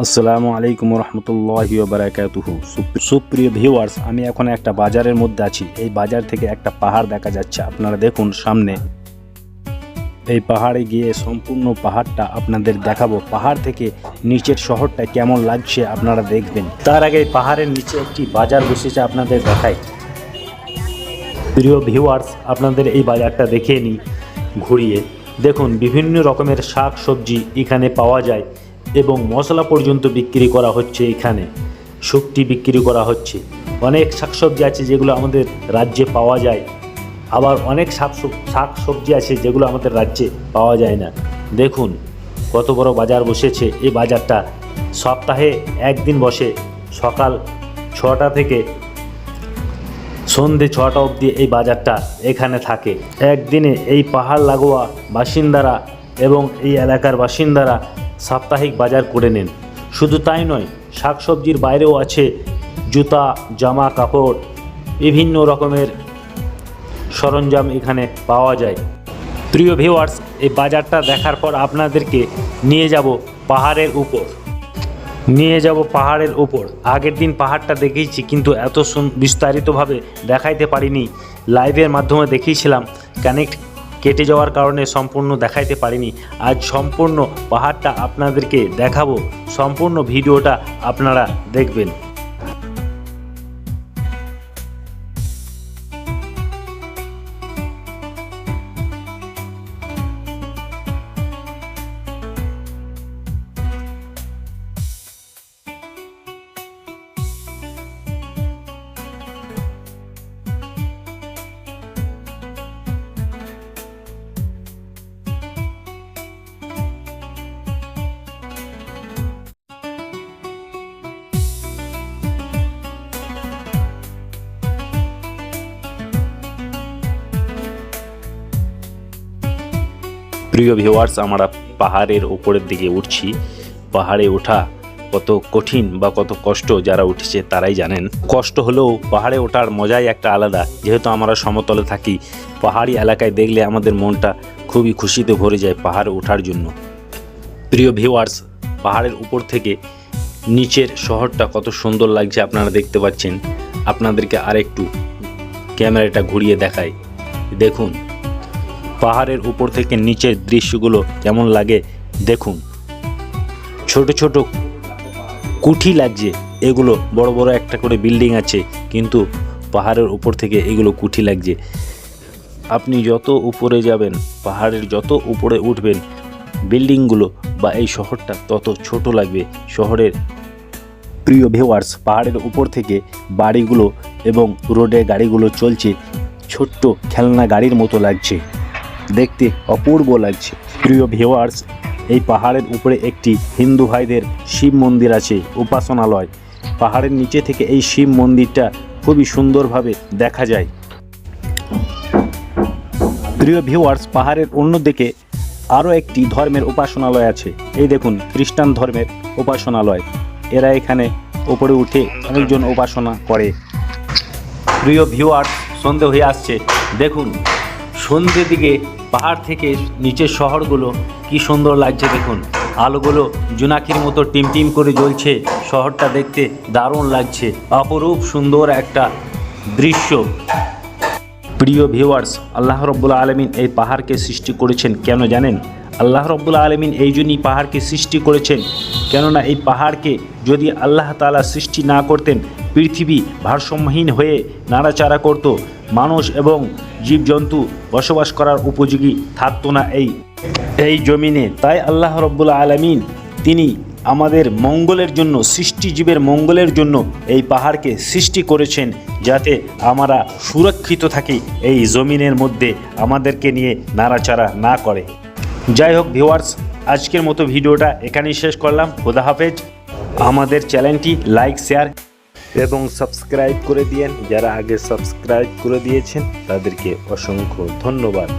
আসসালামু আলাইকুম রহমতুল্লাহি বারাকাতুহু সুপ্রিয় ভিউয়ার্স আমি এখন একটা বাজারের মধ্যে আছি। এই বাজার থেকে একটা পাহাড় দেখা যাচ্ছে। আপনারা দেখুন সামনে। এই পাহাড়ে গিয়ে সম্পূর্ণ পাহাড়টা আপনাদের দেখাবো। পাহাড় থেকে নিচের শহরটা কেমন লাগছে আপনারা দেখবেন। তার আগে পাহাড়ের নিচে একটি বাজার বসেছে আপনাদের দেখাই। প্রিয় ভিউয়ার্স আপনাদের এই বাজারটা দেখে নিই ঘুরিয়ে। দেখুন, বিভিন্ন রকমের শাক সবজি এখানে পাওয়া যায়। এবং মশলা পর্যন্ত বিক্রি করা হচ্ছে এখানে। শুকটি বিক্রি করা হচ্ছে। অনেক শাকসবজি আছে যেগুলো আমাদের রাজ্যে পাওয়া যায়। আবার অনেক শাক শাক সবজি আছে যেগুলো আমাদের রাজ্যে পাওয়া যায় না। দেখুন, কত বড় বাজার বসেছে এই বাজারটা। সপ্তাহে একদিন বসে সকাল ছটা থেকে সন্ধে ছটা অবধি এই বাজারটা এখানে থাকে। একদিনে এই পাহাড় লাগোয়া বাসিন্দারা এবং এই এলাকার বাসিন্দারা সাপ্তাহিক বাজার করে নেন। শুধু তাই নয়, শাকসবজির বাইরেও আছে জুতা, জামা, কাপড়, বিভিন্ন রকমের সরঞ্জাম এখানে পাওয়া যায়। প্রিয় ভিউয়ার্স এই বাজারটা দেখার পর আপনাদেরকে নিয়ে যাব পাহাড়ের উপর। নিয়ে যাব পাহাড়ের উপর। আগের দিন পাহাড়টা দেখিয়েছি কিন্তু এত বিস্তারিতভাবে দেখাইতে পারিনি। লাইভের মাধ্যমে দেখিয়েছিলাম। কানেক্ট কেটে যাওয়ার কারণে সম্পূর্ণ দেখাইতে পারিনি। আজ সম্পূর্ণ পাহাড়টা আপনাদেরকে দেখাবো। সম্পূর্ণ ভিডিওটা আপনারা দেখবেন। প্রিয় ভিউয়ার্স আমরা পাহাড়ের উপরের দিকে উঠছি। পাহাড়ে ওঠা কত কঠিন বা কত কষ্ট যারা উঠেছে তারাই জানেন। কষ্ট হলেও পাহাড়ে ওঠার মজাই একটা আলাদা। যেহেতু আমরা সমতলে থাকি, পাহাড়ি এলাকায় দেখলে আমাদের মনটা খুবই খুশিতে ভরে যায় পাহাড়ে ওঠার জন্য। প্রিয় ভিউয়ার্স পাহাড়ের উপর থেকে নিচের শহরটা কত সুন্দর লাগছে আপনারা দেখতে পাচ্ছেন। আপনাদেরকে আরেকটু ক্যামেরাটা ঘুরিয়ে দেখায় দেখুন। পাহাড়ের উপর থেকে নিচের দৃশ্যগুলো কেমন লাগে দেখুন। ছোট ছোট কুঠি লাগছে, এগুলো বড় বড় একটা করে বিল্ডিং আছে, কিন্তু পাহাড়ের উপর থেকে এগুলো কুঠি লাগছে। আপনি যত উপরে যাবেন, পাহাড়ের যত উপরে উঠবেন, বিল্ডিংগুলো বা এই শহরটা তত ছোট লাগবে। শহরের প্রিয় ভিউয়ার্স পাহাড়ের উপর থেকে বাড়িগুলো এবং রোডে গাড়িগুলো চলছে, ছোট্ট খেলনা গাড়ির মতো লাগছে। দেখতে অপূর্ব লাগছে। প্রিয় ভিউয়ার্স এই পাহাড়ের উপরে একটি হিন্দু ভাইদের শিব মন্দির আছে, উপাসনালয়। পাহাড়ের নিচে থেকে এই শিব মন্দিরটা খুবই সুন্দরভাবে দেখা যায়। প্রিয় ভিউয়ার্স পাহাড়ের অন্যদিকে আরও একটি ধর্মের উপাসনালয় আছে। এই দেখুন, খ্রিস্টান ধর্মের উপাসনালয়। এরা এখানে উপরে উঠে অনেকজন উপাসনা করে। প্রিয় ভিউয়ার সন্ধে হয়ে আসছে। দেখুন, সন্ধ্যের দিকে পাহাড় থেকে নিচের শহরগুলো কি সুন্দর লাগছে দেখুন। আলোগুলো জোনাকির মতো টিম টিম করে জ্বলছে। শহরটা দেখতে দারুণ লাগছে। অপরূপ সুন্দর একটা দৃশ্য। প্রিয় ভিউয়ার্স আল্লাহ রব্বুল আলমিন এই পাহাড়কে সৃষ্টি করেছেন কেন জানেন? আল্লাহ রব্বুল আলমিন এই জন্যই পাহাড়কে সৃষ্টি করেছেন। কেননা এই পাহাড়কে যদি আল্লাহ তাআলা সৃষ্টি না করতেন, পৃথিবী ভারসাম্যহীন হয়ে নাড়াচাড়া করত। মানুষ এবং জীবজন্তু বসবাস করার উপযোগী থাকতো না এই। এই জমিনে তাই আল্লাহ রব্বুল আলমিন তিনি আমাদের মঙ্গলের জন্য সৃষ্টিজীবের মঙ্গলের জন্য এই পাহাড়কে সৃষ্টি করেছেন যাতে আমরা সুরক্ষিত থাকি এই জমিনের মধ্যে আমাদেরকে নিয়ে নাড়াচাড়া না করে। যাই হোক ভিওয়ার্স আজকের মতো ভিডিওটা এখানেই শেষ করলাম। খোদা হাফেজ। আমাদের চ্যানেলটি লাইক, শেয়ার এবং সাবস্ক্রাইব করে দিয়েন। যারা আগে সাবস্ক্রাইব করে দিয়েছেন তাদেরকে অসংখ্য ধন্যবাদ।